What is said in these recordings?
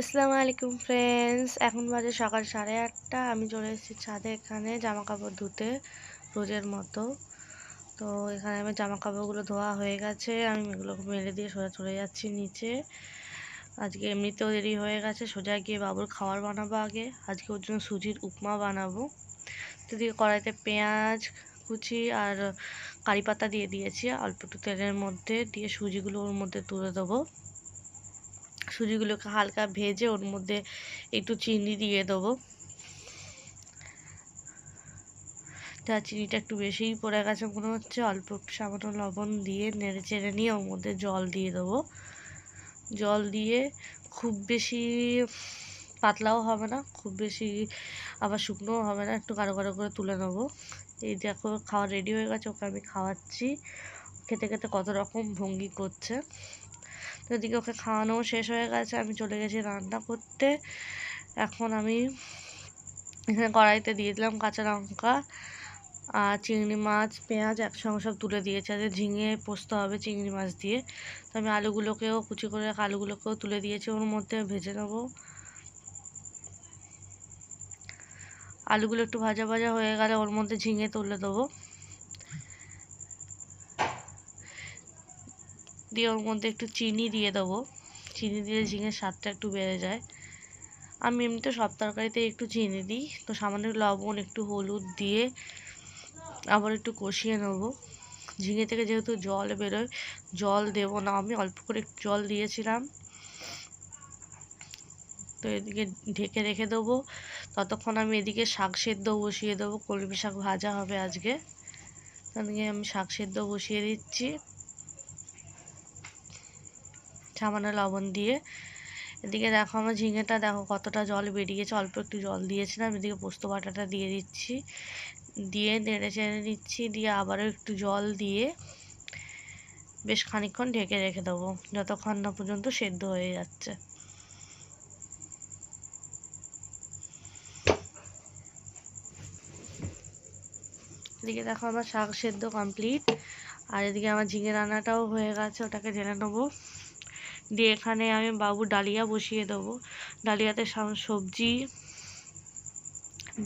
আসসালামু আলাইকুম ফ্রেন্ডস এখন বাজে সকাল সাড়ে আটটা। আমি চলে এসেছি ছাদে এখানে জামা কাপড় ধুতে, রোজের মতো। তো এখানে আমার জামা কাপড়গুলো ধোয়া হয়ে গেছে, আমি এগুলো মেলে দিয়ে সোজা চলে যাচ্ছি নিচে। আজকে এমনিতেও দেরি হয়ে গেছে, সোজা গিয়ে বাবুর খাবার বানাবো আগে। আজকে ওর জন্য সুজির উপমা বানাবো। তো দিয়ে কড়াইতে পেঁয়াজ কুচি আর কারি পাতা দিয়ে দিয়েছি, অল্প একটু তেলের মধ্যে দিয়ে সুজিগুলো ওর মধ্যে তুলে দেবো। সুজিগুলোকে হালকা ভেজে ওর মধ্যে একটু চিনি দিয়ে দেবো। তা চিনিটা একটু বেশিই পড়ে গেছে মনে হচ্ছে, অল্প একটু সামান্য লবণ দিয়ে নেড়ে চেড়ে নিয়ে ওর মধ্যে জল দিয়ে দেবো। জল দিয়ে খুব বেশি পাতলাও হবে না, খুব বেশি আবার শুকনোও হবে না, একটু কারও কারও করে তুলে নেব। এই দেখো খাওয়া রেডি হয়ে গেছে, ওকে আমি খাওয়াচ্ছি। খেতে খেতে কত রকম ভঙ্গি করছে। তো ওকে খাওয়ানোও শেষ হয়ে গেছে। আমি চলে গেছি রান্না করতে। এখন আমি এখানে কড়াইতে দিয়ে দিলাম কাঁচা লঙ্কা আর চিংড়ি মাছ, পেঁয়াজ একসঙ্গে সব তুলে দিয়েছে। আর ঝিঙে পোস্ত হবে চিংড়ি মাছ দিয়ে। তো আমি আলুগুলোকেও কুচি করে আলুগুলোকেও তুলে দিয়েছি। ওর মধ্যে ভেজে নেব। আলুগুলো একটু ভাজা ভাজা হয়ে গেলে ওর মধ্যে ঝিঙে তুলে দেবো। দিয়ে ওর মধ্যে একটু চিনি দিয়ে দেবো। চিনি দিলে ঝিঙের স্বাদটা একটু বেড়ে যায়। আমি এমনিতে সব তরকারিতে একটু চিনি দিই। তো সামান্য লবণ, একটু হলুদ দিয়ে আবার একটু কষিয়ে নেব। ঝিঙে থেকে যেহেতু জল বেরোয়, জল দেব না আমি, অল্প করে একটু জল দিয়েছিলাম। তো এদিকে ঢেকে রেখে দেবো। ততক্ষণ আমি এদিকে শাক সেদ্ধ বসিয়ে দেবো। কলমি শাক ভাজা হবে আজকে। তাদেরকে আমি শাক সেদ্ধ বসিয়ে দিচ্ছি। সামান্য লবণ দিয়ে। এদিকে দেখো আমার ঝিঙেটা দেখো কতটা জল বেরিয়েছে, অল্প একটু জল দিয়েছিলাম, এদিকে পোস্ত বাটাটা দিয়ে দিচ্ছি। দিয়ে নেড়ে চেড়ে নিচ্ছি, দিয়ে আবারও একটু জল দিয়ে বেশ খানিকক্ষণ ঢেকে রেখে দেবো, যতক্ষণ না পর্যন্ত সেদ্ধ হয়ে যাচ্ছে। এদিকে দেখো আমার শাক সেদ্ধ কমপ্লিট, আর এদিকে আমার ঝিঙে রান্নাটাও হয়ে গেছে, ওটাকে ঢেলে নেব। দিয়ে এখানে আমি বাবু ডালিয়া বসিয়ে দেবো। ডালিয়াতে সবজি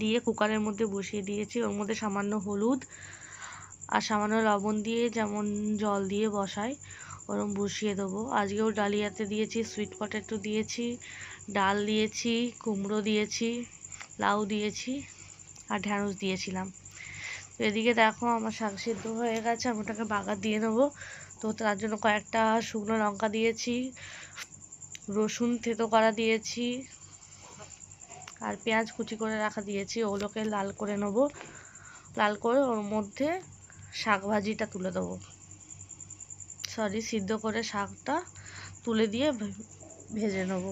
দিয়ে কুকারের মধ্যে বসিয়ে দিয়েছি। ওর মধ্যে সামান্য হলুদ আর সামান্য লবণ দিয়ে যেমন জল দিয়ে বসাই, ওরম বসিয়ে দেবো। আজকেও ডালিয়াতে দিয়েছি সুইট পটেটো দিয়েছি, ডাল দিয়েছি, কুমড়ো দিয়েছি, লাউ দিয়েছি আর ঢ্যাঁড়স দিয়েছিলাম। এদিকে দেখো আমার শাক সিদ্ধ হয়ে গেছে, আমি ওটাকে বাগার দিয়ে নেব তো তার জন্য কয়েকটা শুকনো লঙ্কা দিয়েছি, রসুন থেতো করা দিয়েছি আর পেঁয়াজ কুচি করে রাখা দিয়েছি। ওগুলোকে লাল করে নেব। লাল করে ওর মধ্যে শাক ভাজিটা তুলে দেবো। সরি সিদ্ধ করে শাকটা তুলে দিয়ে ভেজে নেব।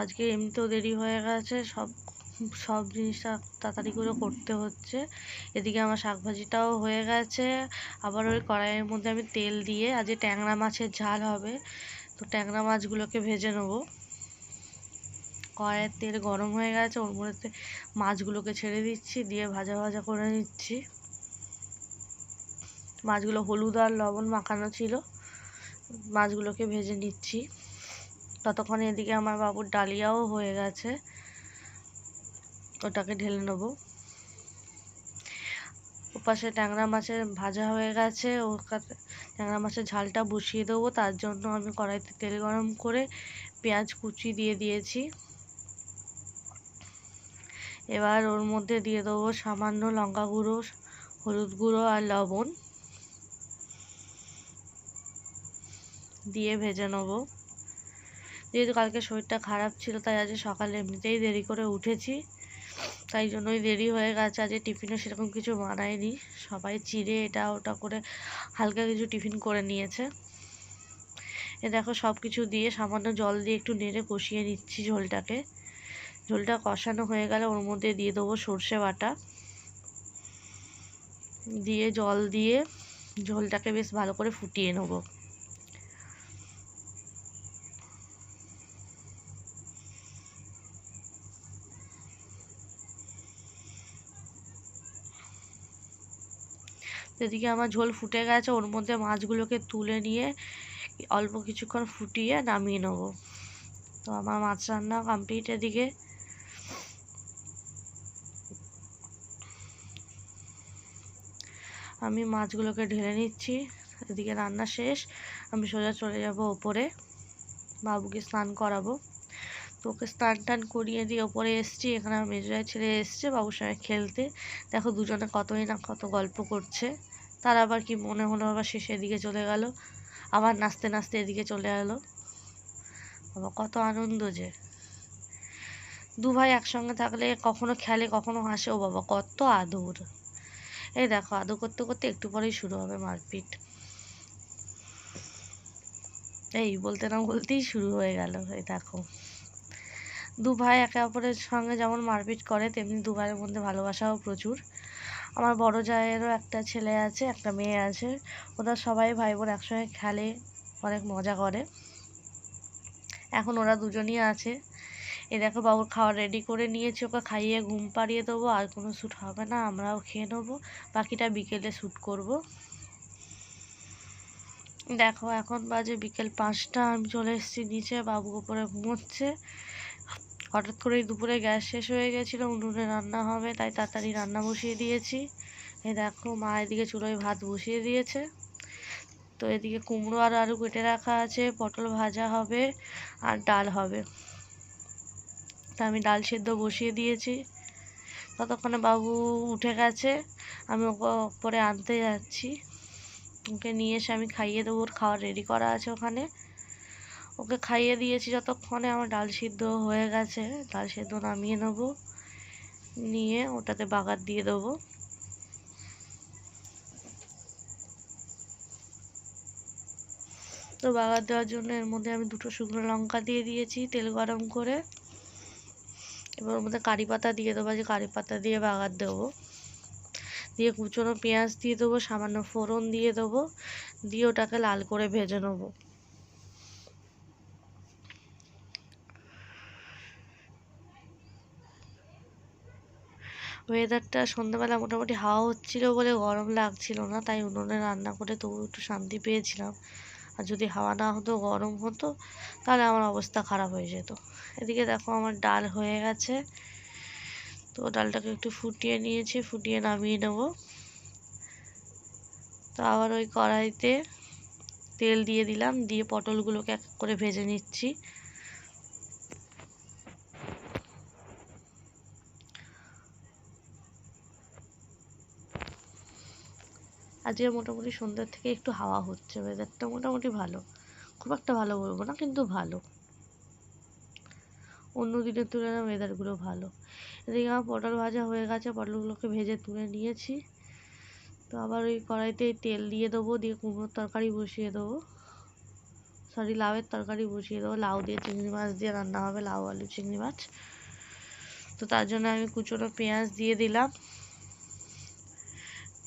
আজকে এমনিতেও দেরি হয়ে গেছে, সব সব জিনিসটা তাড়াতাড়ি করে করতে হচ্ছে। এদিকে আমার শাকভাজিটাও হয়ে গেছে, আবার ওই কড়াইয়ের মধ্যে আমি তেল দিয়ে আজকে ট্যাংরা মাছের ঝাল হবে, তো ট্যাংরা মাছগুলোকে ভেজে নেব। কড়াইয়ের তেল গরম হয়ে গেছে, ওর মধ্যে মাছগুলোকে ছেড়ে দিচ্ছি, দিয়ে ভাজা ভাজা করে নিচ্ছি। মাছগুলো হলুদ আর লবণ মাখানো ছিল, মাছগুলোকে ভেজে নিচ্ছি। ততক্ষণে এদিকে আমার বাবুর ডালিয়াও হয়ে গেছে। ওটাকে ঢেলে নেব। ওপাশে ট্যাংরা মাছের ভাজা হয়ে গেছে। ও ট্যাংরা মাছের ঝালটা বসিয়ে দেবো। তার জন্য আমি কড়াইতে তেল গরম করে পেঁয়াজ কুচি দিয়ে দিয়েছি। এবার ওর মধ্যে দিয়ে দেবো সামান্য লঙ্কা গুঁড়ো, হলুদ গুঁড়ো আর লবণ। দিয়ে ভেজে নেব। যেহেতু কালকে শরীরটা খারাপ ছিল, তাই আজ সকালে এমনিতেই দেরি করে উঠেছি। তাই জন্যই দেরি হয়ে গেছে। আজকে টিফিনে সেরকম কিছু বানায়নি সবাই চিড়ে এটা ওটা করে হালকা কিছু টিফিন করে নিয়েছে। এ দেখো সব কিছু দিয়ে সামান্য জল দিয়ে একটু নেড়ে কষিয়ে নিচ্ছি ঝোলটাকে। ঝোলটা কষানো হয়ে গেলে ওর মধ্যে দিয়ে দেবো সর্ষে বাটা। দিয়ে জল দিয়ে ঝোলটাকে বেশ ভালো করে ফুটিয়ে নেব। এদিকে আমার ঝোল ফুটে গেছে, ওর মধ্যে মাছগুলোকে তুলে নিয়ে অল্প কিছুক্ষণ ফুটিয়ে নামিয়ে নেব। তো আমার মাছ রান্না কমপ্লিট এদিকে। আমি মাছগুলোকে ঢেলে নিচ্ছি। এদিকে রান্না শেষ। আমি সোজা চলে যাব ওপরে। বাবুকে স্নান করাবো। তো ওকে স্নান টান করিয়ে দিয়ে ওপরে এসছি, এখানে আমার মেজরায় ছেলে এসছে বাবুর সঙ্গে খেলতে। দেখো দুজনে কতই না কত গল্প করছে। তার আবার কি মনে হলো, আবার শেষের দিকে চলে গেল, আবার নাচতে নাচতে এদিকে চলে এলো। বাবা, কত আনন্দ যে। দু ভাই একসঙ্গে থাকলে কখনো খেলে, কখনো হাসে। ও বাবা, কত আদর। এই দেখো, আদর করতে করতে একটু পরেই শুরু হবে মারপিট। এই বলতে না বলতেই শুরু হয়ে গেল, এই দেখো। দু ভাই একে অপরের সঙ্গে যেমন মারপিট করে, তেমনি দু ভাইয়ের মধ্যে ভালোবাসাও প্রচুর। আমার বড় জায়েরও একটা ছেলে আছে, একটা মেয়ে আছে। ওরা সবাই ভাই বোন একসঙ্গে খেলে, অনেক মজা করে। এখন ওরা দুজনই আছে। এ দেখো বাবুর খাওয়া রেডি করে নিয়েছি, ওকে খাইয়ে ঘুম পাড়িয়ে দেবো, আর কোনো শ্যুট হবে না, আমরাও খেয়ে নেব। বাকিটা বিকেলে শ্যুট করব। দেখো এখন বাজে বিকেল পাঁচটা, আমি চলে এসেছি নিচে, বাবু উপরে ঘুমোচ্ছে। হঠাৎ করেই দুপুরে গ্যাস শেষ হয়ে গেছিল, উনুনে রান্না হবে, তাই তাড়াতাড়ি রান্না বসিয়ে দিয়েছি। এই দেখো, মা এদিকে চুলোয় ভাত বসিয়ে দিয়েছে। তো এদিকে কুমড়ো আর আলু কেটে রাখা আছে, পটল ভাজা হবে আর ডাল হবে। তা আমি ডাল সেদ্ধ বসিয়ে দিয়েছি। ততক্ষণে বাবু উঠে গেছে, আমি ওকে পরে আনতে যাচ্ছি। ওকে নিয়ে এসে আমি খাইয়ে দেবো, ওর খাওয়া রেডি করা আছে ওখানে। ওকে খাইয়ে দিয়েছি যতক্ষণে, আমার ডাল সিদ্ধ হয়ে গেছে, ডাল সিদ্ধ নামিয়ে নেব, নিয়ে ওটাতে বাগার দিয়ে দেবো। তো বাগার দেওয়ার জন্য এর মধ্যে আমি দুটো শুকনো লঙ্কা দিয়ে দিয়েছি, তেল গরম করে। এবার ওর মধ্যে কারি পাতা দিয়ে দেবো, যে কারি পাতা দিয়ে বাগার দেবো। দিয়ে কুচনো পেঁয়াজ দিয়ে দেবো, সামান্য ফোড়ন দিয়ে দেবো, দিয়ে ওটাকে লাল করে ভেজে নেব। ওয়েদারটা সন্ধ্যাবেলা মোটামুটি হাওয়া হচ্ছিল বলে গরম লাগছিল না, তাই উনুনে রান্না করে তবু একটু শান্তি পেয়েছিলাম। আর যদি হাওয়া না হতো, গরম হতো, তাহলে আমার অবস্থা খারাপ হয়ে যেত। এদিকে দেখো আমার ডাল হয়ে গেছে। তো ডালটাকে একটু ফুটিয়ে নিয়েছি, ফুটিয়ে নামিয়ে নেব। তো আবার ওই কড়াইতে তেল দিয়ে দিলাম, দিয়ে পটলগুলোকে এক করে ভেজে নিচ্ছি। আজকে মোটামুটি সন্ধ্যার থেকে একটু হাওয়া হচ্ছে ওয়েদারটা মোটামুটি ভালো। খুব একটা ভালো বলব না, কিন্তু ভালো। অন্য দিনের তুলনায় ওয়েদারগুলো ভালো। এদিকে আমার পটল ভাজা হয়ে গেছে, পটলগুলোকে ভেজে তুলে নিয়েছি। তো আবার ওই কড়াইতে তেল দিয়ে দেবো, দিয়ে কুমড়োর তরকারি বসিয়ে দেবো। সরি লাউয়ের তরকারি বসিয়ে দেবো, লাউ দিয়ে চিংড়ি মাছ দিয়ে রান্না হবে, লাউ, আলু, চিংড়ি মাছ। তো তার জন্য আমি কুচোনো পেঁয়াজ দিয়ে দিলাম।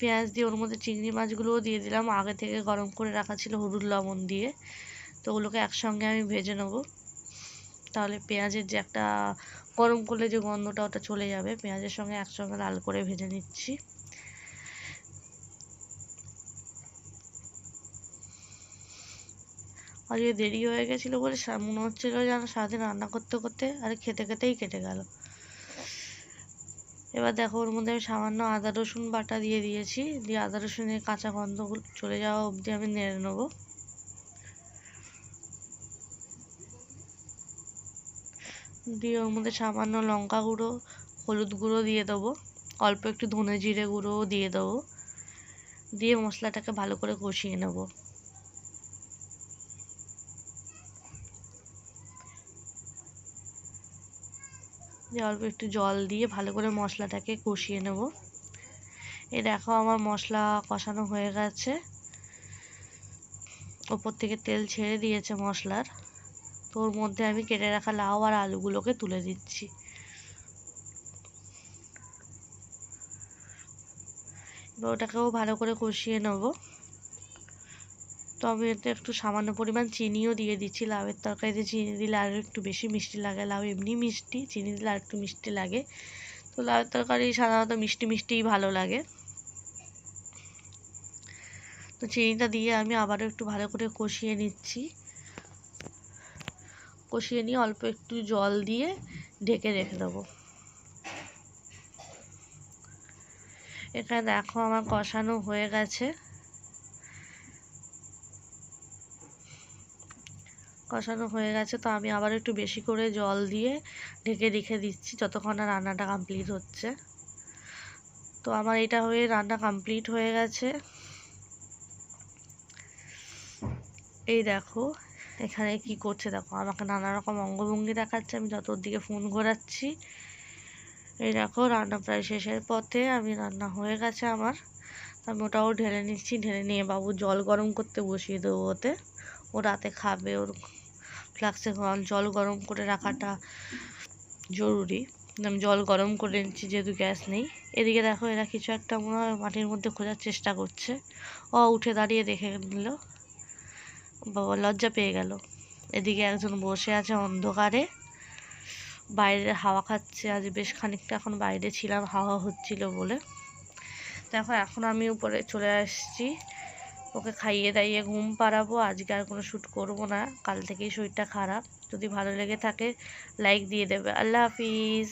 পেঁয়াজ দিয়ে ওর মধ্যে চিংড়ি মাছগুলোও দিয়ে দিলাম। আগে থেকে গরম করে রাখা ছিল হলুদ লবণ দিয়ে। তো ওগুলোকে একসঙ্গে আমি ভেজে নেব। তাহলে পেঁয়াজের যে একটা গরম করলে যে গন্ধটা ওটা চলে যাবে। পেঁয়াজের সঙ্গে একসঙ্গে লাল করে ভেজে নিচ্ছি। আজকে দেরি হয়ে গেছিল বলে মনে হচ্ছিল যেন সারাদিন রান্না করতে করতে আর খেতে খেতেই কেটে গেল। এবার দেখো ওর মধ্যে আমি সামান্য আদা, রসুন বাটা দিয়ে দিয়েছি। দিয়ে আদা, রসুনের কাঁচা গন্ধ চলে যাওয়া অবধি আমি নেড়ে নেব। দিয়ে ওর মধ্যে সামান্য লঙ্কা গুঁড়ো, হলুদ গুঁড়ো দিয়ে দেবো। অল্প একটু ধনে জিরে গুঁড়োও দিয়ে দেবো। দিয়ে মশলাটাকে ভালো করে কষিয়ে নেব। দিয়ে অল্প একটু জল দিয়ে ভালো করে মশলাটাকে কষিয়ে নেব। এই দেখো আমার মশলা কষানো হয়ে গেছে। ওপর থেকে তেল ছেড়ে দিয়েছে মশলার। তো ওর মধ্যে আমি কেটে রাখা লাউ আর আলুগুলোকে তুলে দিচ্ছি। এবার ওটাকেও ভালো করে কষিয়ে নেব। তবে এতে একটু সামান্য পরিমাণ চিনিও দিয়ে দিচ্ছি। লাউয়ের তরকারিতে চিনি দিলে আরও একটু বেশি মিষ্টি লাগে। লাউ এমনি মিষ্টি, চিনি দিলে আর একটু মিষ্টি লাগে। তো লাউয়ের তরকারি সাধারণত মিষ্টি মিষ্টিই ভালো লাগে। তো চিনিটা দিয়ে আমি আবারও একটু ভালো করে কষিয়ে নিচ্ছি। কষিয়ে নিয়ে অল্প একটু জল দিয়ে ঢেকে রেখে দেবো। এখানে দেখো আমার কষানো হয়ে গেছে। কষানো হয়ে গেছে, তো আমি আবার একটু বেশি করে জল দিয়ে ঢেকে রেখে দিচ্ছি যতক্ষণ না রান্নাটা কমপ্লিট হচ্ছে। তো আমার এটা হয়ে রান্না কমপ্লিট হয়ে গেছে। এই দেখো, এখানে কি করছে দেখো, আমাকে নানা রকম অঙ্গভঙ্গি দেখাচ্ছে, আমি যত দিকে ফোন ঘোরাচ্ছি। এই দেখো, রান্না প্রায় শেষের পথে আমি রান্না হয়ে গেছে আমার। আমি ওটাও ঢেলে নিচ্ছি, ঢেলে নিয়ে বাবু জল গরম করতে বসিয়ে দেবো ওতে। ও রাতে খাবে, ওর ফ্লাক্সে জল গরম করে রাখাটা জরুরি। আমি জল গরম করে নিচ্ছি, যেহেতু গ্যাস নেই। এদিকে দেখো, এরা কিছু একটা মনে হয় মাটির মধ্যে খোঁজার চেষ্টা করছে। ও উঠে দাঁড়িয়ে দেখে নিল। বাবা, লজ্জা পেয়ে গেল। এদিকে একজন বসে আছে অন্ধকারে। বাইরে হাওয়া খাচ্ছে। আজ বেশ খানিকটা এখন বাইরে ছিলাম, হাওয়া হচ্ছিল বলে। দেখো, এখন আমি উপরে চলে আসছি। ওকে খাইয়ে দাইয়ে ঘুম পাড়াবো। আজকে আর কোনো শ্যুট করব না। কাল থেকেই শরীরটা খারাপ। যদি ভালো লেগে থাকে লাইক দিয়ে দেবে। আল্লাহ হাফিজ।